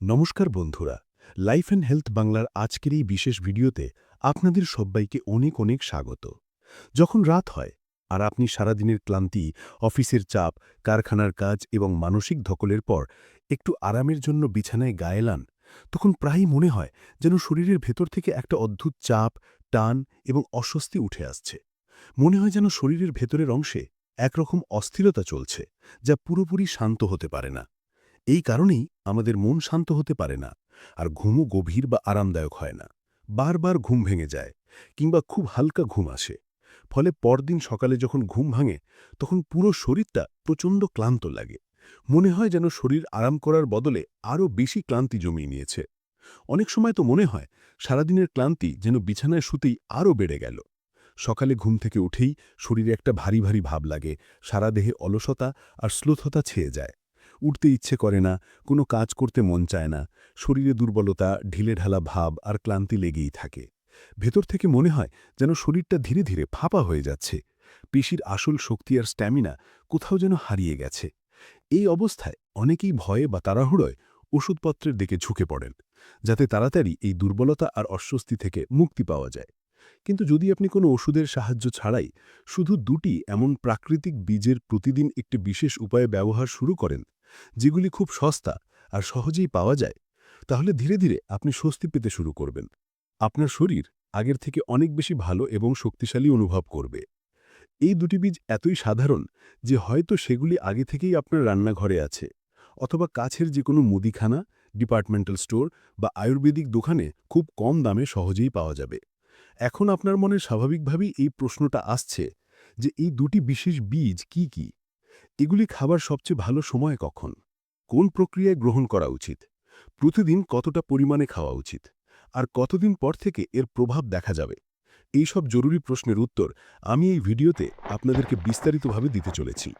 নমস্কার বন্ধুরা life and health বাংলার আজকের এই বিশেষ ভিডিওতে আপনাদের সবাইকে অনেক অনেক স্বাগত। যখন রাত হয় আর আপনি সারাদিনের ক্লান্তি, অফিসের চাপ, কারখানার কাজ এবং মানসিক ধকলের পর একটু আরামের জন্য বিছানায় গায়েলান তখন প্রায়ই মনে হয় যেন শরীরের ভেতর থেকে একটা অদ্ভুত চাপ, টান এবং অস্বস্তি উঠে আসছে। মনে হয় যেন শরীরের ভেতরের অংশে একরকম অস্থিরতা চলছে, যা পুরোপুরি শান্ত হতে পারে না। এই কারণেই আমাদের মন শান্ত হতে পারে না, আর ঘুমও গভীর বা আরামদায়ক হয় না। বারবার ঘুম ভেঙে যায়, কিংবা খুব হালকা ঘুম আসে। ফলে পরদিন সকালে যখন ঘুম ভাঙে, তখন পুরো শরীরটা প্রচণ্ড ক্লান্ত লাগে। মনে হয় যেন শরীর আরাম করার বদলে আরও বেশি ক্লান্তি জমিয়ে নিয়েছে। অনেক সময় তো মনে হয়, সারাদিনের ক্লান্তি যেন বিছানায় শুতেই আরও বেড়ে গেল। সকালে ঘুম থেকে উঠেই শরীরে একটা ভারী ভারী ভাব লাগে, সারা দেহে অলসতা আর শ্লোথতা ছেয়ে যায়। উঠতে ইচ্ছে করে না, কোনো কাজ করতে মন চায় না, শরীরে দুর্বলতা ঢিলেঢালা ভাব আর ক্লান্তি লেগেই থাকে। ভেতর থেকে মনে হয় যেন শরীরটা ধীরে ধীরে ফাঁপা হয়ে যাচ্ছে। পেশির আসল শক্তি আর স্ট্যামিনা কোথাও যেন হারিয়ে গেছে। এই অবস্থায় অনেকেই ভয়ে বা তাড়াহুড়োয় ওষুধপত্রের দিকে ঝুঁকে পড়েন, যাতে তাড়াতাড়ি এই দুর্বলতা আর অস্বস্তি থেকে মুক্তি পাওয়া যায়। কিন্তু যদি আপনি কোনো ওষুধের সাহায্য ছাড়াই শুধু দুটি এমন প্রাকৃতিক বীজের প্রতিদিন একটি বিশেষ উপায়ে ব্যবহার শুরু করেন যেগুলি খুব সস্তা আর সহজেই পাওয়া যায়, তাহলে ধীরে ধীরে আপনি স্বস্তি পেতে শুরু করবেন। আপনার শরীর আগের থেকে অনেক বেশি ভালো এবং শক্তিশালী অনুভব করবে। এই দুটি বীজ এতই সাধারণ যে হয়তো সেগুলি আগে থেকেই আপনার রান্নাঘরে আছে, অথবা কাছের যে কোনো মুদিখানা, ডিপার্টমেন্টাল স্টোর বা আয়ুর্বেদিক দোকানে খুব কম দামে সহজেই পাওয়া যাবে। এখন আপনার মনে স্বাভাবিকভাবেই এই প্রশ্নটা আসছে যে এই দুটি বিশেষ বীজ কি কি? এগুলি খাবার সবচেয়ে ভালো সময় কখন? কোন প্রক্রিয়ায় গ্রহণ করা উচিত? প্রতিদিন কতটা পরিমাণে খাওয়া উচিত? আর কতদিন পর থেকে এর প্রভাব দেখা যাবে? এই সব জরুরি প্রশ্নের উত্তর আমি এই ভিডিওতে আপনাদেরকে বিস্তারিতভাবে দিতে চলেছি।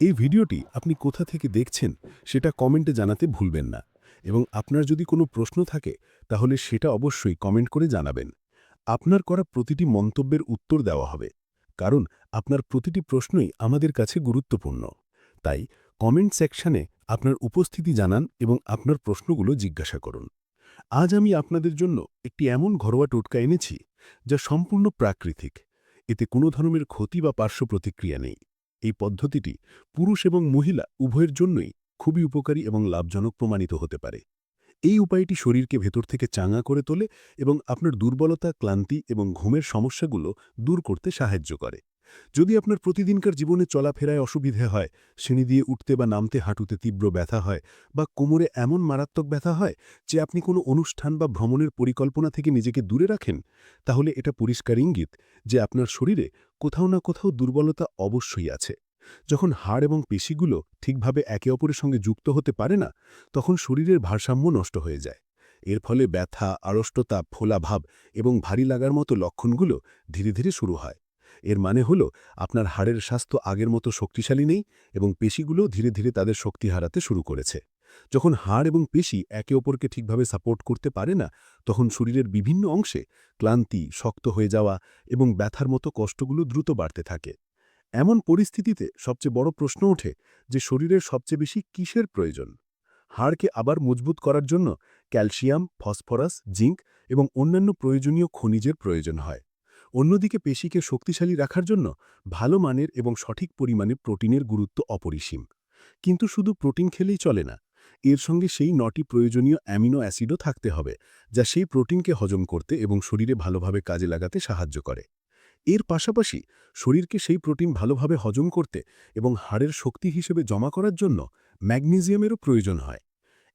এই ভিডিওটি আপনি কোথা থেকে দেখছেন সেটা কমেন্টে জানাতে ভুলবেন না। এবং আপনার যদি কোনো প্রশ্ন থাকে, তাহলে সেটা অবশ্যই কমেন্ট করে জানাবেন। আপনার করা প্রতিটি মন্তব্যের উত্তর দেওয়া হবে। কারণ আপনার প্রতিটি প্রশ্নই আমাদের কাছে গুরুত্বপূর্ণ। তাই কমেন্ট সেকশনে আপনার উপস্থিতি জানান এবং আপনার প্রশ্নগুলো জিজ্ঞাসা করুন। আজ আমি আপনাদের জন্য একটি এমন ঘরোয়া টোটকা এনেছি, যা সম্পূর্ণ প্রাকৃতিক। এতে কোনো ধরনের ক্ষতি বা পার্শ্ব প্রতিক্রিয়া নেই। এই পদ্ধতিটি পুরুষ এবং মহিলা উভয়ের জন্যই খুবই উপকারী এবং লাভজনক প্রমাণিত হতে পারে। এই উপায়টি শরীরকে ভেতর থেকে চাঙা করে তোলে এবং আপনার দুর্বলতা, ক্লান্তি এবং ঘুমের সমস্যাগুলো দূর করতে সাহায্য করে। যদি আপনার প্রতিদিনকার জীবনে চলাফেরায় অসুবিধে হয়, সিঁড়ি দিয়ে উঠতে বা নামতে হাঁটুতে তীব্র ব্যথা হয় বা কোমরে এমন মারাত্মক ব্যথা হয় যে আপনি কোনো অনুষ্ঠান বা ভ্রমণের পরিকল্পনা থেকে নিজেকে দূরে রাখেন, তাহলে এটা পরিষ্কার ইঙ্গিত যে আপনার শরীরে কোথাও না কোথাও দুর্বলতা অবশ্যই আছে। যখন হাড় এবং পেশিগুলো ঠিকভাবে একে অপরের সঙ্গে যুক্ত হতে পারে না, তখন শরীরের ভারসাম্য নষ্ট হয়ে যায়। এর ফলে ব্যথা, আড়ষ্টতা ফোলাভাব এবং ভারী লাগার মতো লক্ষণগুলো ধীরে ধীরে শুরু হয়। এর মানে হল, আপনার হাড়ের স্বাস্থ্য আগের মতো শক্তিশালী নেই এবং পেশিগুলো ধীরে ধীরে তাদের শক্তি হারাতে শুরু করেছে। যখন হাড় এবং পেশি একে অপরকে ঠিকভাবে সাপোর্ট করতে পারে না, তখন শরীরের বিভিন্ন অংশে ক্লান্তি, শক্ত হয়ে যাওয়া এবং ব্যথার মতো কষ্টগুলো দ্রুত বাড়তে থাকে। এমন পরিস্থিতিতে সবচেয়ে বড় প্রশ্ন ওঠে যে শরীরের সবচেয়ে বেশি কিসের প্রয়োজন? হাড়কে আবার মজবুত করার জন্য ক্যালসিয়াম, ফসফরাস, জিঙ্ক এবং অন্যান্য প্রয়োজনীয় খনিজের প্রয়োজন হয়। অন্যদিকে পেশিকে শক্তিশালী রাখার জন্য ভালো মানের এবং সঠিক পরিমাণে প্রোটিনের গুরুত্ব অপরিসীম। কিন্তু শুধু প্রোটিন খেলেই চলে না, এর সঙ্গে সেই নটি প্রয়োজনীয় অ্যামিনো অ্যাসিডও থাকতে হবে, যা সেই প্রোটিনকে হজম করতে এবং শরীরে ভালোভাবে কাজে লাগাতে সাহায্য করে। এর পাশাপাশি শরীরকে সেই প্রোটিন ভালোভাবে হজম করতে এবং হাড়ের শক্তি হিসেবে জমা করার জন্য ম্যাগনেসিয়ামেরও প্রয়োজন হয়।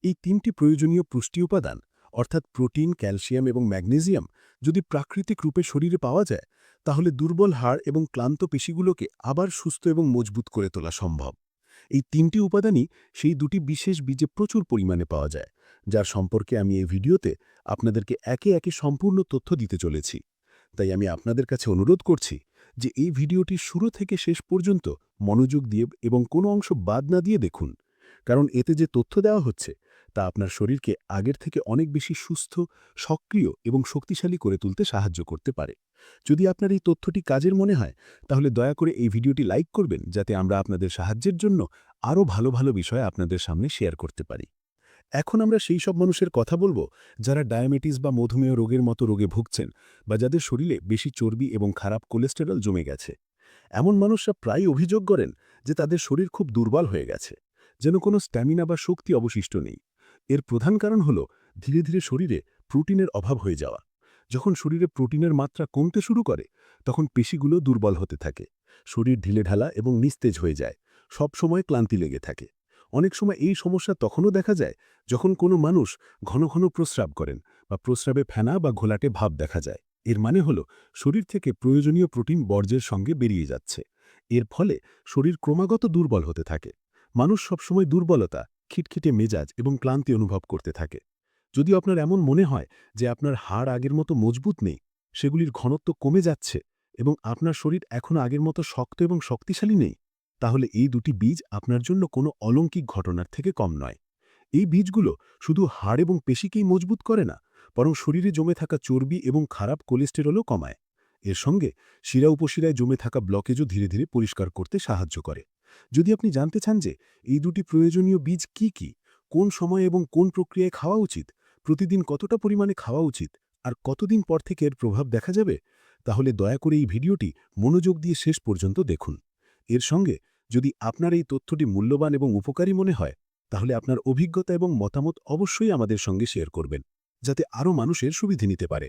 এই তিনটি প্রয়োজনীয় পুষ্টি উপাদান, অর্থাৎ প্রোটিন, ক্যালসিয়াম এবং ম্যাগনেসিয়াম, যদি প্রাকৃতিক রূপে শরীরে পাওয়া যায়, তাহলে দুর্বল হাড় এবং ক্লান্ত পেশিগুলোকে আবার সুস্থ এবং মজবুত করে তোলা সম্ভব। এই তিনটি উপাদানই সেই দুটি বিশেষ বীজে প্রচুর পরিমাণে পাওয়া যায়, যার সম্পর্কে আমি এই ভিডিওতে আপনাদেরকে একে একে সম্পূর্ণ তথ্য দিতে চলেছি। তাই আমি আপনাদের কাছে অনুরোধ করছি যে এই ভিডিওটি শুরু থেকে শেষ পর্যন্ত মনোযোগ দিয়ে এবং কোনো অংশ বাদ না দিয়ে দেখুন, কারণ এতে যে তথ্য দেওয়া হচ্ছে তা আপনার শরীরকে আগের থেকে অনেক বেশি সুস্থ, সক্রিয় এবং শক্তিশালী করে তুলতে সাহায্য করতে পারে। যদি আপনার এই তথ্যটি কাজের মনে হয়, তাহলে দয়া করে এই ভিডিওটি লাইক করবেন, যাতে আমরা আপনাদের সাহায্যের জন্য আরও ভালো ভালো বিষয় আপনাদের সামনে শেয়ার করতে পারি। এখন আমরা সেই সব মানুষের কথা বলব যারা ডায়াবেটিস বা মধুমেহ রোগের মতো রোগে ভুগছেন বা যাদের শরীরে বেশি চর্বি এবং খারাপ কোলেস্টেরল জমে গেছে। এমন মানুষরা প্রায় অভিযোগ করেন যে তাদের শরীর খুব দুর্বল হয়ে গেছে, যেন কোনো স্ট্যামিনা বা শক্তি অবশিষ্ট নেই। এর প্রধান কারণ হল ধীরে ধীরে শরীরে প্রোটিনের অভাব হয়ে যাওয়া। যখন শরীরে প্রোটিনের মাত্রা কমতে শুরু করে, তখন পেশিগুলো দুর্বল হতে থাকে। শরীর ঢিলেঢালা এবং নিস্তেজ হয়ে যায়। সব সময় ক্লান্তি লেগে থাকে। অনেক সময় এই সমস্যা তখনও দেখা যায় যখন কোনো মানুষ ঘন ঘন প্রস্রাব করেন বা প্রস্রাবে ফেনা বা ঘোলাটে ভাব দেখা যায়। এর মানে হল শরীর থেকে প্রয়োজনীয় প্রোটিন বর্জ্যের সঙ্গে বেরিয়ে যাচ্ছে। এর ফলে শরীর ক্রমাগত দুর্বল হতে থাকে। মানুষ সবসময় দুর্বলতা, খিটখিটে মেজাজ এবং ক্লান্তি অনুভব করতে থাকে। যদি আপনার এমন মনে হয় যে আপনার হাড় আগের মতো মজবুত নেই, সেগুলির ঘনত্ব কমে যাচ্ছে এবং আপনার শরীর এখনও আগের মতো শক্ত এবং শক্তিশালী নেই তাহলে এই দুটি বীজ আপনার জন্য কোনো অলৌকিক ঘটনার থেকে কম নয়। এই বীজগুলো শুধু হাড় এবং পেশিকেই মজবুত করে না, বরং শরীরে জমে থাকা চর্বি এবং খারাপ কোলেস্টেরলও কমায়। এর সঙ্গে শিরা উপশিরায় জমে থাকা ব্লকেজও ধীরে ধীরে পরিষ্কার করতে সাহায্য করে। যদি আপনি জানতে চান যে এই দুটি প্রয়োজনীয় বীজ কি কি, কোন সময় এবং কোন প্রক্রিয়ায় খাওয়া উচিত, প্রতিদিন কতটা পরিমাণে খাওয়া উচিত, আর কতদিন পর থেকে এর প্রভাব দেখা যাবে, তাহলে দয়া করে এই ভিডিওটি মনোযোগ দিয়ে শেষ পর্যন্ত দেখুন। এর সঙ্গে যদি আপনার এই তথ্যটি মূল্যবান এবং উপকারী মনে হয়, তাহলে আপনার অভিজ্ঞতা এবং মতামত অবশ্যই আমাদের সঙ্গে শেয়ার করবেন, যাতে আরও মানুষের সুবিধে নিতে পারে।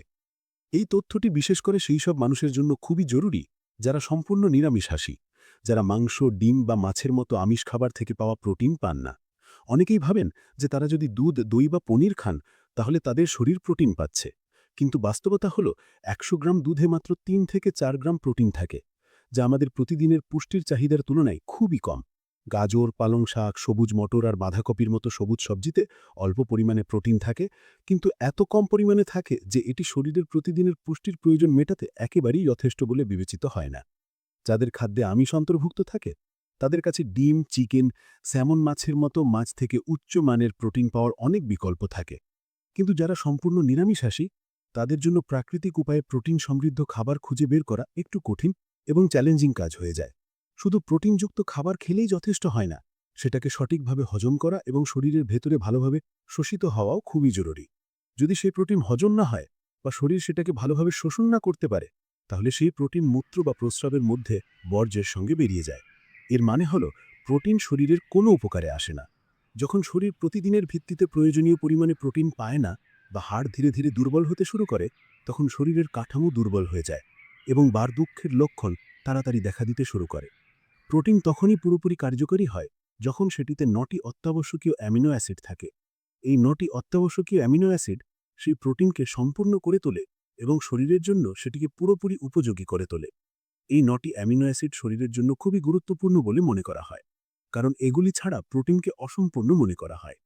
এই তথ্যটি বিশেষ করে সেই সব মানুষের জন্য খুবই জরুরি, যারা সম্পূর্ণ নিরামিষাসী যারা মাংস, ডিম বা মাছের মতো আমিষ খাবার থেকে পাওয়া প্রোটিন পান না। অনেকেই ভাবেন যে তারা যদি দুধ, দই বা পনির খান, তাহলে তাদের শরীর প্রোটিন পাচ্ছে। কিন্তু বাস্তবতা হল, একশো গ্রাম দুধে মাত্র তিন থেকে চার গ্রাম প্রোটিন থাকে। যা আমাদের প্রতিদিনের পুষ্টির চাহিদার তুলনায় খুবই কম। গাজর, পালং শাক, সবুজ মটর আর বাঁধাকপির মতো সবুজ সবজিতে অল্প পরিমাণে প্রোটিন থাকে, কিন্তু এত কম পরিমাণে থাকে যে এটি শরীরের প্রতিদিনের পুষ্টির প্রয়োজন মেটাতে একেবারেই যথেষ্ট বলে বিবেচিত হয় না। যাদের খাদ্যে আমিষ অন্তর্ভুক্ত থাকে, তাদের কাছে ডিম, চিকেন, স্যামন মাছের মতো মাছ থেকে উচ্চ মানের প্রোটিন পাওয়ার অনেক বিকল্প থাকে। কিন্তু যারা সম্পূর্ণ নিরামিষাসী তাদের জন্য প্রাকৃতিক উপায়ে প্রোটিন সমৃদ্ধ খাবার খুঁজে বের করা একটু কঠিন এবং চ্যালেঞ্জিং কাজ হয়ে যায়। শুধু প্রোটিনযুক্ত খাবার খেলেই যথেষ্ট হয় না, সেটাকে সঠিকভাবে হজম করা এবং শরীরের ভেতরে ভালোভাবে শোষিত হওয়াও খুবই জরুরি। যদি সেই প্রোটিন হজম না হয় বা শরীর সেটাকে ভালোভাবে শোষণ না করতে পারে, তাহলে সেই প্রোটিন মূত্র বা প্রস্রাবের মধ্যে বর্জ্যের সঙ্গে বেরিয়ে যায়। এর মানে হল, প্রোটিন শরীরের কোনো উপকারে আসে না। যখন শরীর প্রতিদিনের ভিত্তিতে প্রয়োজনীয় পরিমাণে প্রোটিন পায় না বা হাড় ধীরে ধীরে দুর্বল হতে শুরু করে, তখন শরীরের কাঠামো দুর্বল হয়ে যায়। এবং বার দুঃখের লক্ষণ তাড়াতাড়ি দেখা দিতে শুরু করে। প্রোটিন তখনই পুরোপুরি কার্যকরী হয় যখন সেটিতে নটি অত্যাবশ্যকীয় অ্যামিনো অ্যাসিড থাকে। এই নটি অত্যাবশ্যকীয় অ্যামিনো অ্যাসিড সেই প্রোটিনকে সম্পূর্ণ করে তোলে এবং শরীরের জন্য সেটিকে পুরোপুরি উপযোগী করে তোলে। এই নটি অ্যামিনো অ্যাসিড শরীরের জন্য খুবই গুরুত্বপূর্ণ বলে মনে করা হয়, কারণ এগুলি ছাড়া প্রোটিনকে অসম্পূর্ণ মনে করা হয়।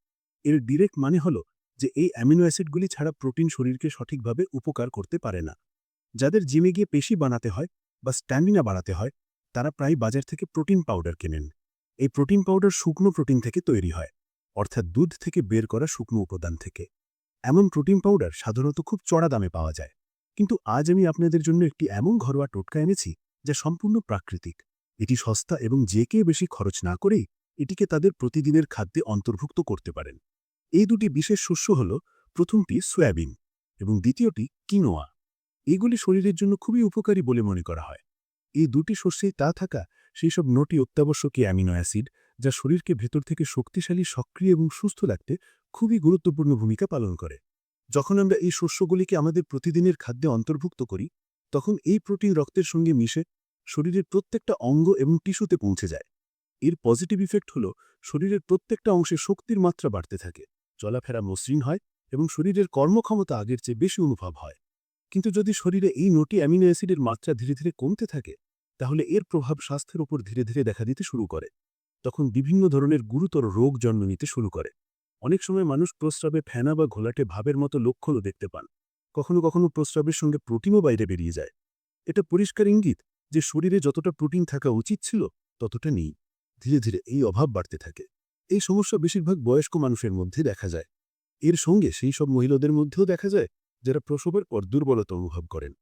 এর ডিরেক্ট মানে হল যে এই অ্যামিনো অ্যাসিডগুলি ছাড়া প্রোটিন শরীরকে সঠিকভাবে উপকার করতে পারে না। যাদের জিমে গিয়ে পেশি বানাতে হয় বা স্ট্যামিনা বাড়াতে হয়, তারা প্রায় বাজার থেকে প্রোটিন পাউডার কেনেন। এই প্রোটিন পাউডার শুকনো প্রোটিন থেকে তৈরি হয়, অর্থাৎ দুধ থেকে বের করা শুকনো উপাদান থেকে। এমন প্রোটিন পাউডার সাধারণত খুব চড়া দামে পাওয়া যায়। কিন্তু আজ আমি আপনাদের জন্য একটি এমন ঘরোয়া টোটকা এনেছি, যা সম্পূর্ণ প্রাকৃতিক। এটি সস্তা এবং যে কে বেশি খরচ না করেই এটিকে তাদের প্রতিদিনের খাদ্যে অন্তর্ভুক্ত করতে পারেন। এই দুটি বিশেষ শস্য হল প্রথমটি সয়াবিন এবং দ্বিতীয়টি কিনোয়া। এগুলি শরীরের জন্য খুবই উপকারী বলে মনে করা হয়। এই দুটি শস্যেই তা থাকা সেই সব নটি অত্যাবশ্যকীয় অ্যামিনো অ্যাসিড, যা শরীরকে ভেতর থেকে শক্তিশালী, সক্রিয় এবং সুস্থ রাখতে খুবই গুরুত্বপূর্ণ ভূমিকা পালন করে। যখন আমরা এই শস্যগুলিকে আমাদের প্রতিদিনের খাদ্যে অন্তর্ভুক্ত করি, তখন এই প্রোটিন রক্তের সঙ্গে মিশে শরীরের প্রত্যেকটা অঙ্গ এবং টিস্যুতে পৌঁছে যায়। এর পজিটিভ ইফেক্ট হল শরীরের প্রত্যেকটা অংশে শক্তির মাত্রা বাড়তে থাকে, চলাফেরা মসৃণ হয় এবং শরীরের কর্মক্ষমতা আগের চেয়ে বেশি অনুভব হয়। কিন্তু যদি শরীরে এই নটি অ্যামিনো অ্যাসিডের মাত্রা ধীরে ধীরে কমতে থাকে, তাহলে এর প্রভাব স্বাস্থ্যের উপর ধীরে ধীরে দেখা দিতে শুরু করে। তখন বিভিন্ন ধরনের গুরুতর রোগ জন্ম নিতে শুরু করে। অনেক সময় মানুষ প্রস্রাবে ফেনা বা ঘোলাটে ভাবের মতো লক্ষণও দেখতে পান। কখনো কখনো প্রস্রাবের সঙ্গে প্রোটিনও বাইরে বেরিয়ে যায়। এটা পরিষ্কার ইঙ্গিত যে শরীরে যতটা প্রোটিন থাকা উচিত ছিল, ততটা নেই। ধীরে ধীরে এই অভাব বাড়তে থাকে। এই সমস্যা বেশিরভাগ বয়স্ক মানুষের মধ্যে দেখা যায়। এর সঙ্গে সেই সব মহিলাদের মধ্যেও দেখা যায় যারা প্রসবের পর দুর্বলতা অনুভব করেন।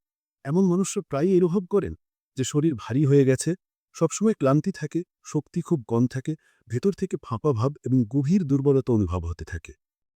এমন মানুষরা প্রায়ই অনুভব করেন যে শরীর ভারী হয়ে গেছে, সবসময় ক্লান্তি থাকে, শক্তি খুব কম থাকে, ভেতর থেকে ফাঁপা ভাব এবং গভীর দুর্বলতা অনুভব হতে থাকে।